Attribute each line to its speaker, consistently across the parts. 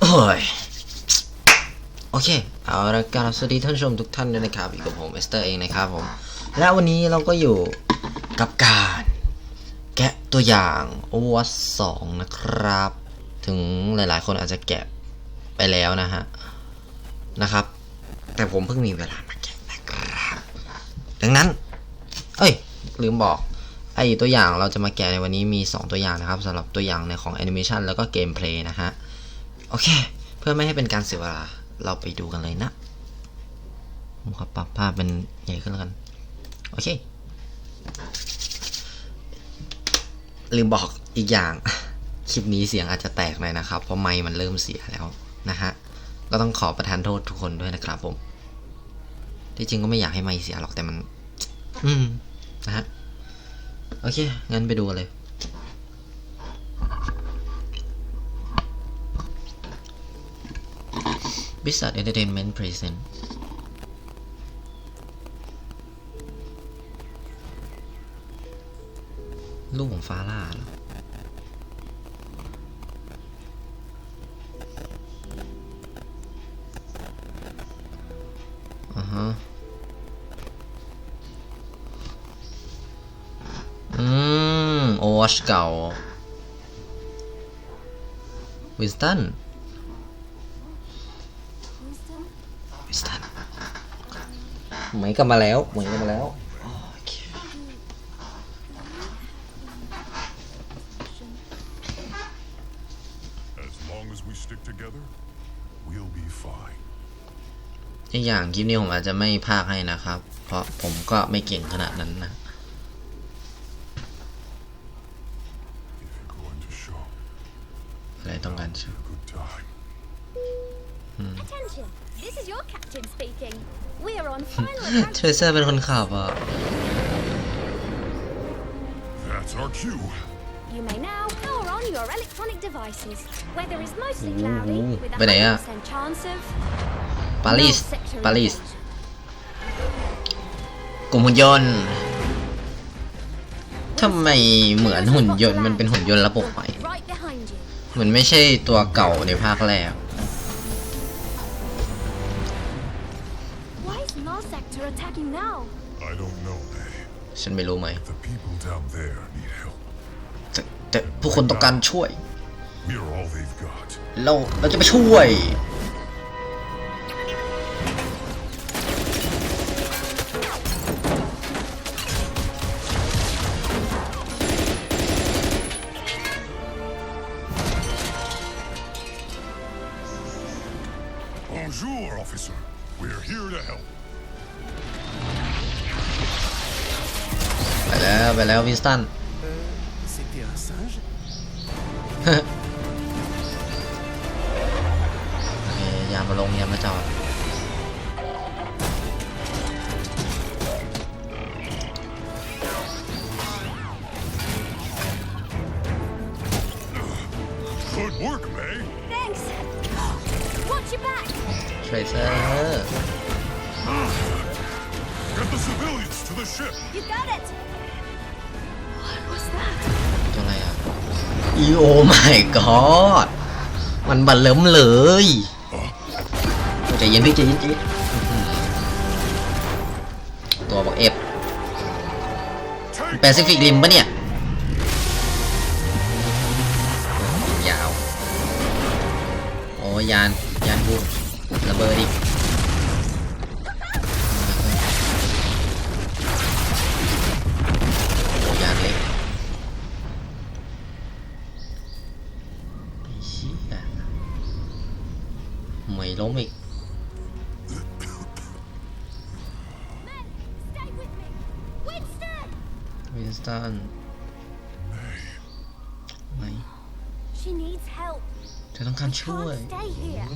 Speaker 1: โอ้ยโอเค เอาละการสวัสดีท่านผู้ชมทุกท่านด้วยนะครับอยู่กับผมเอสเตอร์เองนะครับผม และวันนี้เราก็อยู่กับการแกะตัวอย่างโอวัตสองนะครับ ถึงหลายๆ คนอาจจะแกะไปแล้วนะฮะ นะครับ แต่ผมเพิ่งมีเวลามาแกะนะครับ ดังนั้น เอ้ย ลืมบอก ไอตัวอย่างเราจะมาแกะในวันนี้มี 2 ตัวอย่างนะครับสำหรับตัวอย่างในของแอนิเมชันแล้วก็เกมเพลย์นะฮะ โอเค เพื่อไม่ให้เป็นการเสียเวลา เราไปดูกันเลยนะผมขอปรับภาพเป็นใหญ่ขึ้นแล้วกัน โอเค ลืมบอกอีกอย่าง คลิปนี้เสียงอาจจะแตกหน่อยนะครับ เพราะไมค์มันเริ่มเสียแล้วนะฮะ ก็ต้องขอประทานโทษทุกคนด้วยนะครับผม ที่จริงก็ไม่อยากให้ไมค์เสียหรอกแต่มัน อืมนะฮะ โอเค งั้นไปดูกันเลย b i z a r d Entertainment Present ลูกของฟาร่าเหรออ่าฮะ ชเก่า วินสตัน วินสตันเหมยกลับมาแล้วเหมยกลับมาแล้วโอเค
Speaker 2: As long as we stick together, we'll be fine.
Speaker 1: อีกอย่างคลิปนี้ผมอาจจะไม่พากให้นะครับ เพราะผมก็ไม่เก่งขนาดนั้นนะ อะไรต้องการชื่อ
Speaker 2: a good time,
Speaker 3: Attention! This is your captain speaking. We are on final
Speaker 1: เทรเซอร์เป็นคนขับอะ
Speaker 2: that's our cue.
Speaker 3: You may now power on your electronic devices. Weather is mostly cloudy with a
Speaker 1: Bên này à?
Speaker 3: 100% chance of
Speaker 1: ปารีสปารีสกลุ่มหุ่นยนต์ทำไมเหมือนหุ่นยนต์มันเป็นหุ่นยนต์ระบบใหม่
Speaker 3: you.
Speaker 1: มันไม่ใช่ตัวเก่าในภาคแรก
Speaker 3: Why is Null Sector attacking now?
Speaker 2: I don't know, May.
Speaker 1: ฉันไม่รู้ไหม
Speaker 2: The people down there need help.
Speaker 1: แต่แต่ผู้คนต้องการช่วย
Speaker 2: We're all they've got.
Speaker 1: เราเราจะไปช่วย ตัน
Speaker 4: C'était un singe
Speaker 1: โอเคยามมาลงยามมาจอด อีโอไม่กอดมันบันเลิมเลยใจเย็นพี่ใจเย็นจเย็นอื้อหือตัวบอกเอฟแปซิฟิกริมปะเนี่ยยาว โอ้ยาน ยานกูระเบิดอีก ล้มอีก
Speaker 3: Men, stay with me! Winston!
Speaker 1: วินสตันไหน
Speaker 3: She needs help.
Speaker 1: เธอต้องการช่วย
Speaker 3: Can't stay here.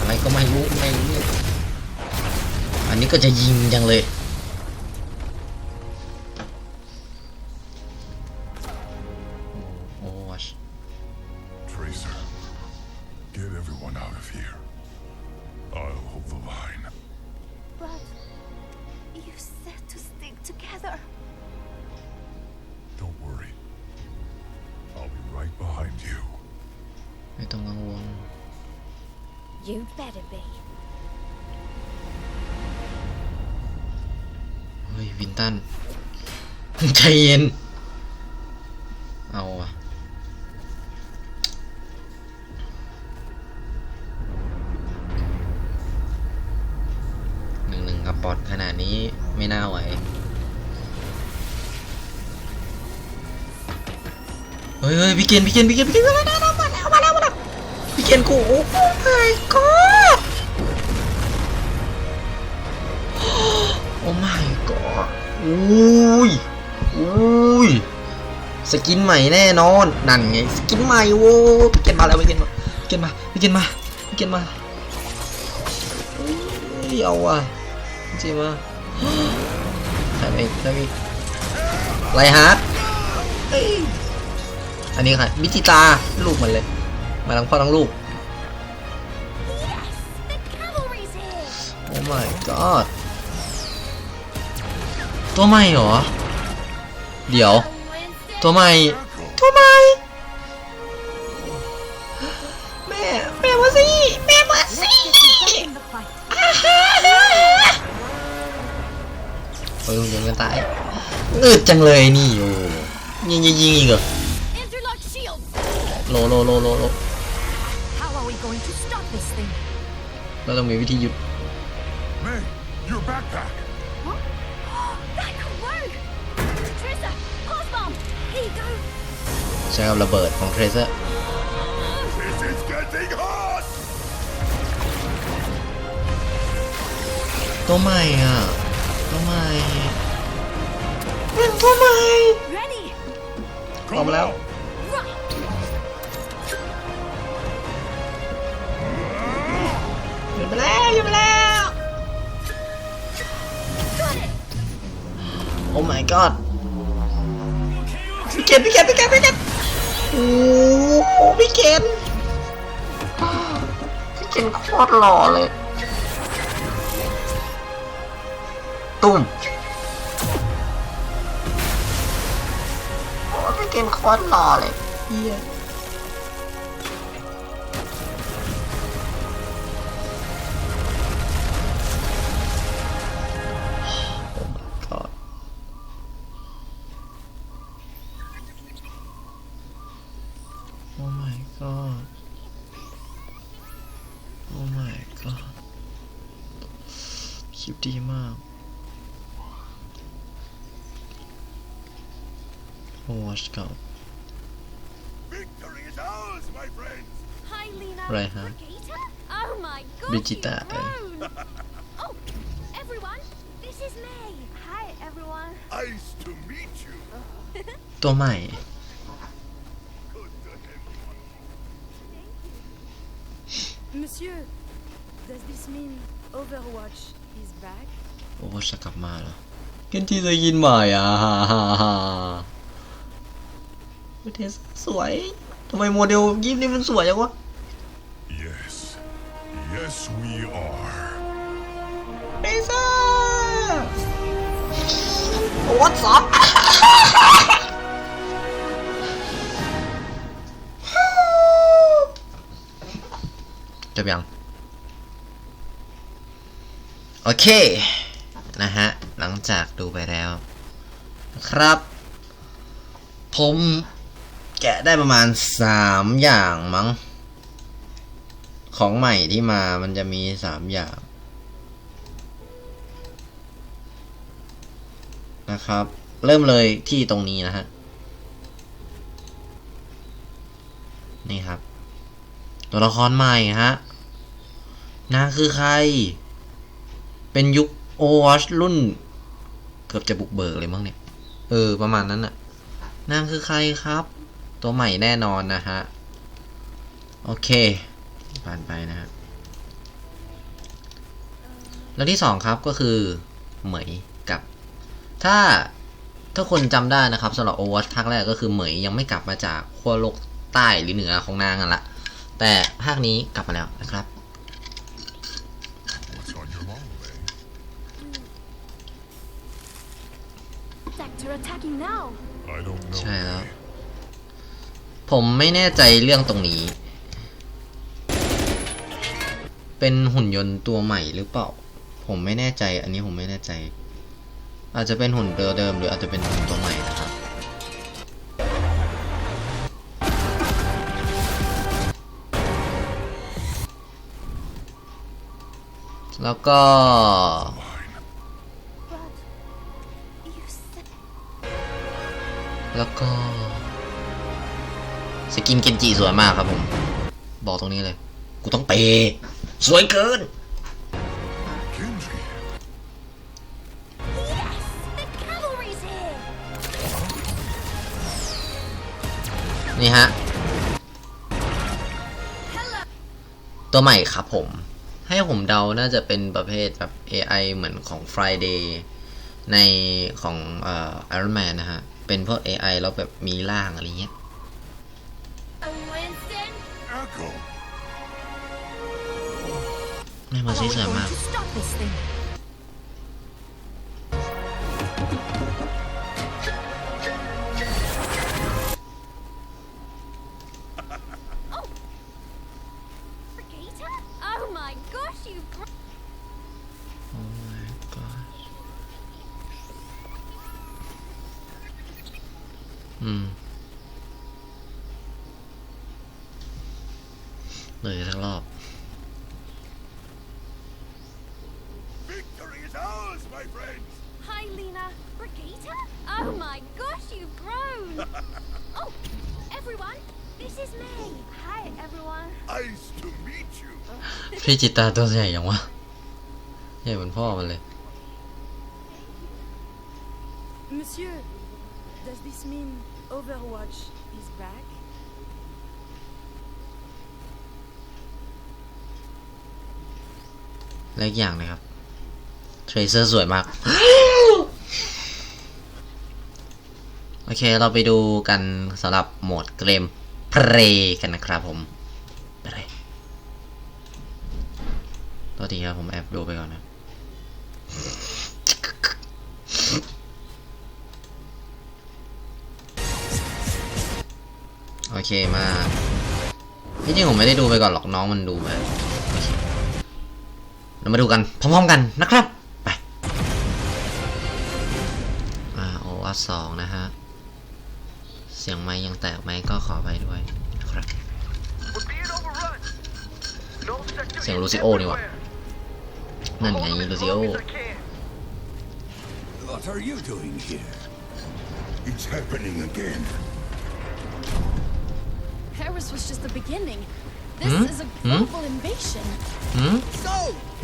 Speaker 1: อะไรก็ไม่รู้ไม่รู้ อันนี้ก็จะยิงจังเลย อทขนาดนี้ไม่น่าไหว เฮ้ยเฮ้ยพี่เกณฑ์พี่เกณฑ์พี่เกณฑ์พี่เกณฑ์มาแล้วมาแล้วมาแล้วมาแล้วพี่เกณฑ์กูโอ้ my god โอ้ my god อุ้ยอุ้ยสกินใหม่แน่นอน นั่นไง สกินใหม่โว้พี่เกณฑ์มาแล้วพี่เกณฑ์มาพี่เกณฑ์มาพี่เกณฑ์มาพี่เกณฑ์มาอุ้ยเอาว่ะ จริงมาใครไปใครไปไรฮาร์ดอันนี้ใครมิจิตาลูกมันเลย มาทั้งพ่อทั้งลูกโอ้ my god ตัวใหม่เหรอ เดี๋ยว ตัวใหม่ ตัวใหม่ กันตายอึดจังเลยนี่โอ้ยิงยิงยิงอีกเหรอ
Speaker 3: Interlock shield!
Speaker 1: โลโลโลโลโล
Speaker 3: How are we going to stop this thing?
Speaker 1: เราต้องมีวิธีหยุด
Speaker 2: May, your backpack.
Speaker 3: That could work! Trissa! Pulse bomb! Here you go!
Speaker 1: ใช้กับระเบิดของเทรเซอร์
Speaker 2: This is getting hot!
Speaker 1: ตัวใหม่อะตัวใหม่ เป็นตัวใหม่
Speaker 3: Ready!
Speaker 1: พร้อมแล้ว
Speaker 3: Right!
Speaker 1: หยุดไปแล้วหยุดไปแล้ว
Speaker 3: Got it!
Speaker 1: โอ้ my god พี่เกดพี่เกดพี่เกดพี่เกดโอ้โหพี่เกดพี่เกดโคตรหล่อเลยตุ้ม โอ้พี่เกดโคตรหล่อเลยเฮีย โอ้วัชเก่า
Speaker 2: Victory is ours, my friends!
Speaker 3: Hi, Lena.
Speaker 1: Right, huh?
Speaker 3: Brigitte? Oh my god.
Speaker 1: Brigitte,
Speaker 3: you've
Speaker 1: eh?
Speaker 3: grown. oh, everyone, this is May. Hi, everyone.
Speaker 2: Nice to meet you.
Speaker 1: ตัวใหม่
Speaker 2: Good to have you.
Speaker 5: Monsieur, does this mean Overwatch is back?
Speaker 1: โอ้วัชกลับมาเหรอเกันที่ เทสสวยทำไมโมเดลยิ้มนี่มันสวยจังวะ
Speaker 2: Yes. Yes, we are.
Speaker 1: เทสโอ้ซับจบยัง โอเค นะฮะ หลังจากดูไปแล้วนะครับ ผม แกะได้ประมาณสามอย่างมั้ง ของใหม่ที่มามันจะมีสามอย่างนะครับ เริ่มเลยที่ตรงนี้นะฮะ นี่ครับ ตัวละครใหม่ฮะนางคือใคร เป็นยุคโอวอชรุ่น เกือบจะบุกเบิกเลยมั้งเนี่ย เออ ประมาณนั้นน่ะนางคือใครครับ ตัวใหม่แน่นอนนะฮะ โอเคผ่านไปนะฮะแล้วที่สองครับก็คือเหมยกับ ถ้าถ้าคนจำได้นะครับสำหรับ Overwatch ภาคแรกก็คือเหมยยังไม่กลับมาจากขั้วโลกใต้หรือเหนือของนางกันละแต่ภาคนี้กลับมาแล้วนะครับ
Speaker 2: What's on your mind, May?
Speaker 3: Sector attacking now.
Speaker 2: I don't know.
Speaker 1: ใช่แล้ว
Speaker 2: May.
Speaker 1: ผมไม่แน่ใจเรื่องตรงนี้ เป็นหุ่นยนต์ตัวใหม่หรือเปล่า ผมไม่แน่ใจ อันนี้ผมไม่แน่ใจ อาจจะเป็นหุ่นเดิมหรืออาจจะเป็นหุ่นตัวใหม่นะครับแล้วก็ แล้วก็ กินเกนจิสวยมากครับผม บอกตรงนี้เลย กูต้องเปย์สวยเกิน นี่ฮะ ตัวใหม่ครับผม ให้ผมเดาน่าจะเป็นประเภทแบบ AI เหมือนของ Friday ในของเอ่อ Iron Man นะฮะ เป็นพวก AI แล้วแบบมีร่างอะไรเงี้ย แม่มาซีสวยมาก พี่จิตตาตัวใหญ่ยังวะใหญ่เหมือนพ่อมันเลย
Speaker 5: Monsieur, does this mean Overwatch is back?
Speaker 1: และอีกอย่างนะครับ เทรเซอร์สวยมาก โอเค เราไปดูกันสำหรับโหมดเกมเพลย์กันนะครับผมไปเลย ตัวทีครับผมแอบดูไปก่อนนะโอเคมาที่จริงผมไม่ได้ดูไปก่อนหรอกน้องมันดูไปเรามาดูกันพร้อมๆกันนะครับ ไปอ่าโอวัสองนะฮะ เสียงไม้ยังแตกไหมก็ขอไปด้วยนะครับ เสียงลูซิโอนี่หวะ นั่นไงลูซิโอ
Speaker 4: What are you doing here?
Speaker 2: It's happening again.
Speaker 5: Paris was just the beginning. This
Speaker 1: Hmm?
Speaker 5: is a
Speaker 1: Hmm?
Speaker 5: global invasion.
Speaker 1: หืม
Speaker 4: So,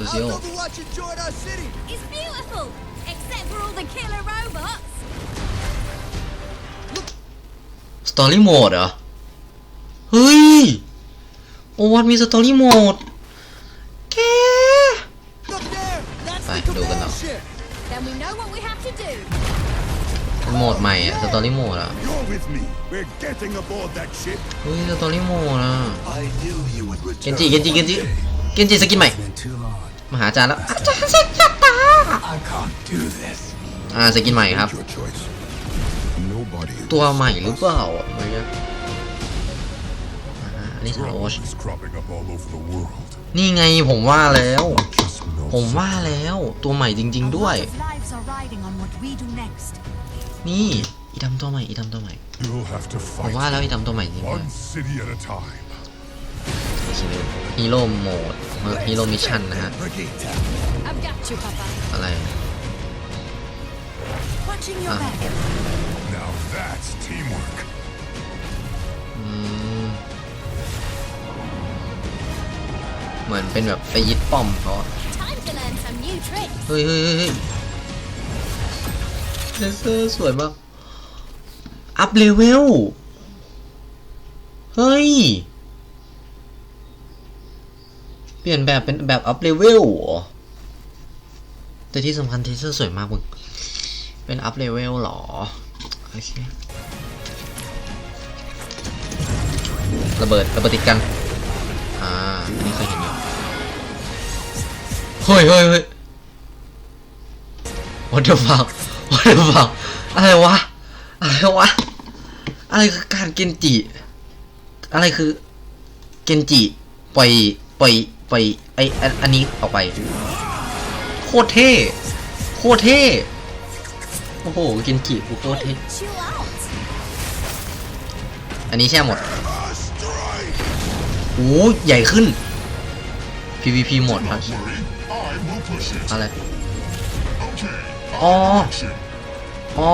Speaker 1: Lucio.
Speaker 4: how's Overwatch enjoyed our city?
Speaker 3: It's beautiful, except for all the killer robots.
Speaker 1: สตอรี่โหมดเหรอ เฮ้ย โอวัตมีสตอรี่โหมด ตอรี่โหมดอะ
Speaker 2: You're with me. We're getting aboard that ship.
Speaker 1: เฮ้ยสตอรี่โหมดอะ
Speaker 2: I knew you would
Speaker 1: เกนจิเกนจิเกนจิเกนจิสกินใหม่
Speaker 4: Been too long.
Speaker 1: มาหาอาจารย์แล้ว
Speaker 4: I can't do this.
Speaker 1: อ่าสกินใหม่ครับ
Speaker 2: Your choice. Nobody.
Speaker 1: ตัวใหม่หรือเปล่าเมื่อกี้อ่าอันนี้สโรช
Speaker 2: is cropping up all over the world.
Speaker 1: นี่ไงผมว่าแล้ว
Speaker 2: Just no
Speaker 1: ผมว่าแล้วตัวใหม่จริง ๆ ด้วย
Speaker 6: lives are riding on what we do next.
Speaker 1: นี่ อีดำตัวใหม่อีดำตัวใหม่
Speaker 2: You'll have to
Speaker 1: ผม
Speaker 2: fight
Speaker 1: ว่าแล้วอีดำตัวใหม่จริง
Speaker 2: one city at a time.
Speaker 1: ๆฮีโร่โหมดฮีโร่มิชชั่นนะฮะ
Speaker 4: Brigitte.
Speaker 3: I've got you, Papa.
Speaker 1: อะไร
Speaker 6: Watching your
Speaker 1: Ah.
Speaker 6: back.
Speaker 2: Now that's teamwork.
Speaker 1: อืมเหมือนเป็นแบบไปยึดป้อมเขาอะ
Speaker 3: Time to learn some new tricks.
Speaker 1: เฮ้ยเฮ้ยเฮ้ยเฮ้ยเลเซอร์สวยมาก อัพเลเวล เฮ้ย เปลี่ยนแบบเป็นแบบอัพเลเวลหรอแต่ที่สำคัญเทเซอร์สวยมากมึง เป็นอัพเลเวลหรอ โอเค ระเบิด ระเบิดติดกัน อ่า อันนี้เคยเห็นอยู่ เฮ้ยเฮ้ยเฮ้ย What the fuck What the fuck อะไรวะ อะไรวะ อะไรคือการเกนจิ อะไรคือ เกนจิ ปล่อย ปล่อย ปล่อยไออันอันนี้ออกไป โคตรเท่ โคตรเท่ โอ้โห เกนจิกูโคตรเท่ อันนี้แช่หมดโอ้ใหญ่ขึ้น PVP หมดครับอะไรอ๋อ อ๋อ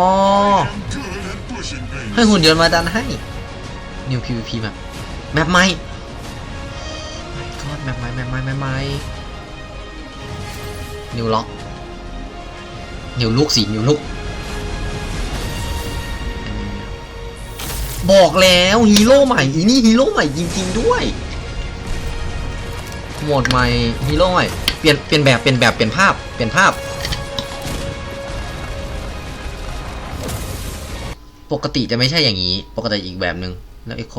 Speaker 1: ให้หุ่นยนต์มาดันให้ New PVP แบบแมปใหม่ My God แมปใหม่แมปใหม่แมปใหม่ New Lock New Look สิ New Look บอกแล้วฮีโร่ใหม่ อีนี่ฮีโร่ใหม่จริงๆด้วย โหมดใหม่ฮีโร่ใหม่ เปลี่ยนเปลี่ยนแบบเปลี่ยนแบบเปลี่ยนภาพเปลี่ยนภาพ ปกติจะไม่ใช่อย่างนี้ ปกติอีกแบบหนึ่งแล้วเอ็โค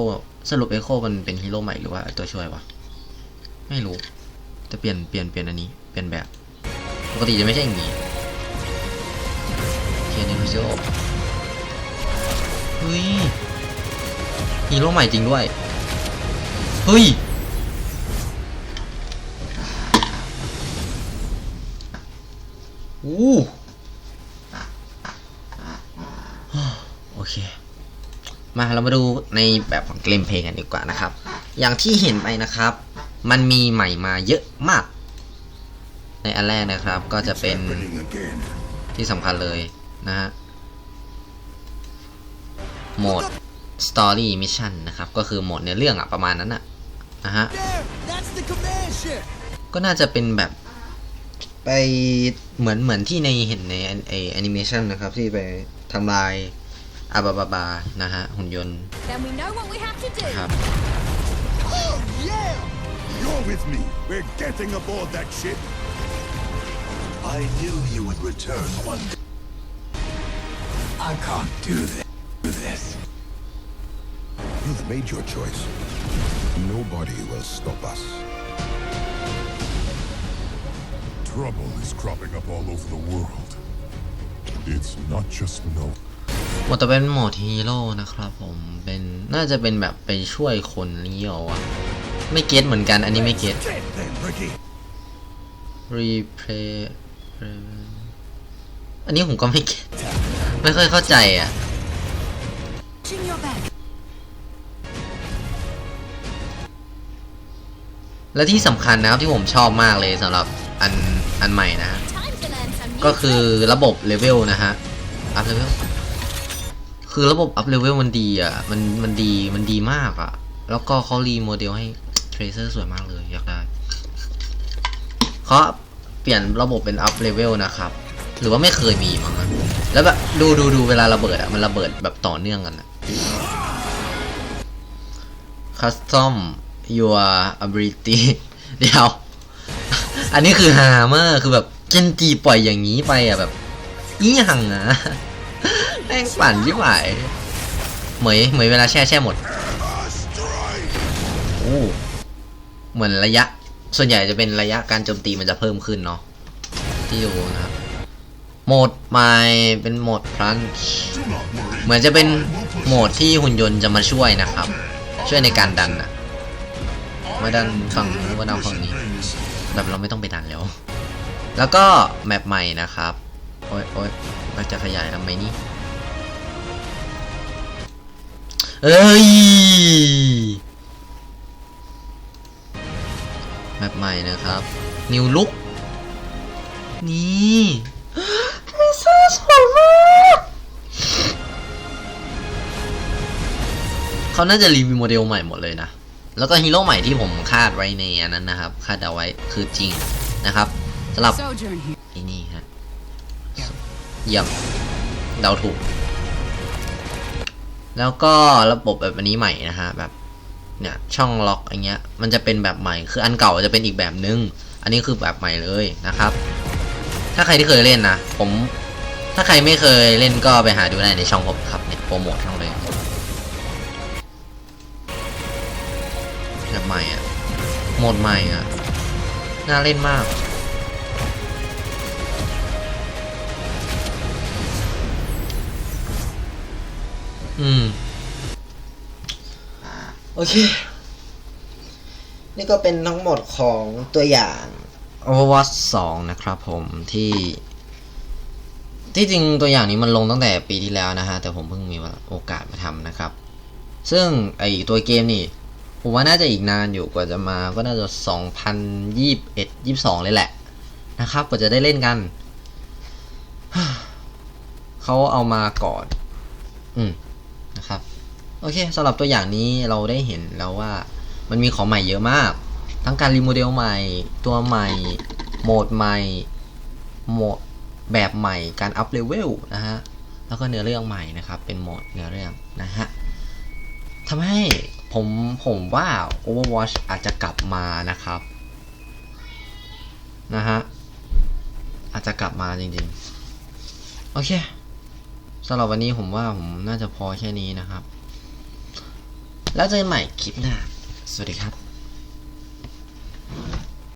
Speaker 1: สรุปเอ็โคมันเป็นฮีโร่ใหม่หรือว่าตัวช่วยวะ ไม่รู้ จะเปลี่ยนเปลี่ยนเปลี่ยนอันนี้ เปลี่ยนแบบ ปกติจะไม่ใช่อย่างนี้เคียนิโซเฮ้ยฮีโร่ใหม่จริงด้วย เฮ้ย อู้ โอ เค มาเรามาดูในแบบของเกมเพลงกันดีกว่านะครับ อย่างที่เห็นไปนะครับ มันมีใหม่มาเยอะมาก ในอันแรกนะครับ ก็จะเป็นที่สำคัญเลยนะฮะ โหมด Story Mission นะครับ ก็คือโหมดในเรื่องอะประมาณนั้นอะนะฮะ ก็น่าจะเป็นแบบไปเหมือนเหมือนที่ในเห็นในไอแอนิเมชันนะครับ ที่ไปทำลาย อาบาบาบานะฮะ หุ่นยนต์
Speaker 3: Then we know what we have to do.
Speaker 1: ครับ
Speaker 4: Oh, yeah!
Speaker 2: You're with me. We're getting aboard that ship.
Speaker 4: I knew you would return one day. I can't do this. Do this.
Speaker 2: You've made your choice. Nobody will stop us. Trouble is cropping up all over the world. It's not just no.
Speaker 1: หมดแต่เป็นหมดฮีโร่นะครับผมเป็นน่าจะเป็นแบบไปช่วยคนนี้เหรอวะไม่เก็ตเหมือนกัน อันนี้ไม่เก็ต
Speaker 4: Get them, Ricky!
Speaker 1: replay อันนี้ผมก็ไม่เก็ตไม่ค่อยเข้าใจอะและที่สำคัญนะครับที่ผมชอบมากเลยสำหรับอันอันใหม่นะ ก็คือระบบเลเวลนะฮะ อัพเลเวล คือระบบอัพเลเวลมันดีอะ มันมันดีมันดีมากอะ แล้วก็เขารีโมเดลให้เทรเซอร์สวยมากเลยอยากได้เขาเปลี่ยนระบบเป็นอัพเลเวลนะครับ หรือว่าไม่เคยมีมั้งแล้วแบบดูดูดูเวลาระเบิดอะ มันระเบิดแบบต่อเนื่องกันอะ custom your ability เดี๋ยว อันนี้คือฮามากคือแบบเจนจีปล่อยอย่างนี้ไปอะแบบอีหังอะ แม่งปั่นชิบหายเหมยเหมยเวลาแช่แช่หมดโอ้เหมือนระยะ ส่วนใหญ่จะเป็นระยะการโจมตีมันจะเพิ่มขึ้นเนาะที่ดูนะครับโหมดใหม่เป็นโหมดพลันเหมือนจะเป็นโหมดที่หุ่นยนต์จะมาช่วยนะครับ ช่วยในการดันอะมาดันฝั่งนู้นมาดันฝั่งนี้ แบบเราไม่ต้องไปดันแล้ว แล้วก็แมปใหม่นะครับ โอ๊ยโอ๊ยเราจะขยายทำไมนี่ เอ้ยแมปใหม่นะครับ นิวลุกนี่เทรเซอร์สวยมากเขาน่าจะรีวิวโมเดลใหม่หมดเลยนะ แล้วก็ฮีโร่ใหม่ที่ผมคาดไว้ในอันนั้นนะครับ คาดเอาไว้คือจริงนะครับสำหรับ
Speaker 6: Sojourn here.
Speaker 1: ไอ้นี่ฮะเยี่ยมเดาถูก แล้วก็ระบบแบบอันนี้ใหม่นะฮะแบบเนี่ยช่องล็อกอย่างเงี้ยมันจะเป็นแบบใหม่คืออันเก่าจะเป็นอีกแบบนึง อันนี้คือแบบใหม่เลยนะครับ ถ้าใครที่เคยเล่นนะผมถ้าใครไม่เคยเล่นก็ไปหาดูได้ในช่องผมครับเนี่ยโปรโมทช่องเลยแบบใหม่อะโหมดใหม่อะน่าเล่นมาก อืมโอเคในนี่ก็เป็นทั้งหมดของตัวอย่าง Overwatch 2 นะครับผมที่ ที่จริงตัวอย่างนี้มันลงตั้งแต่ปีที่แล้วนะฮะ แต่ผมเพิ่งมีโอกาสมาทำนะครับ ซึ่งไอตัวเกมนี่ ผมว่าน่าจะอีกนานอยู่กว่าจะมาก็น่าจะ 2021 22 เลยแหละ นะครับ กว่าจะได้เล่นกัน เขาเอามาก่อน อืม นะครับโอเคสำหรับตัวอย่างนี้เราได้เห็นแล้วว่ามันมีของใหม่เยอะมาก ทั้งการรีโมเดลใหม่ ตัวใหม่ โหมดใหม่โหมดแบบใหม่การอัพเลเวลนะฮะแล้วก็เนื้อเรื่องใหม่นะครับ เป็นโหมดเนื้อเรื่องนะฮะทำให้ผมผมว่า Overwatch อาจจะกลับมานะครับนะฮะอาจจะกลับมาจริงๆ โอเค สำหรับวันนี้ผมว่าผมน่าจะพอแค่นี้นะครับ แล้วเจอกันใหม่คลิปหน้า สวัสดีครับ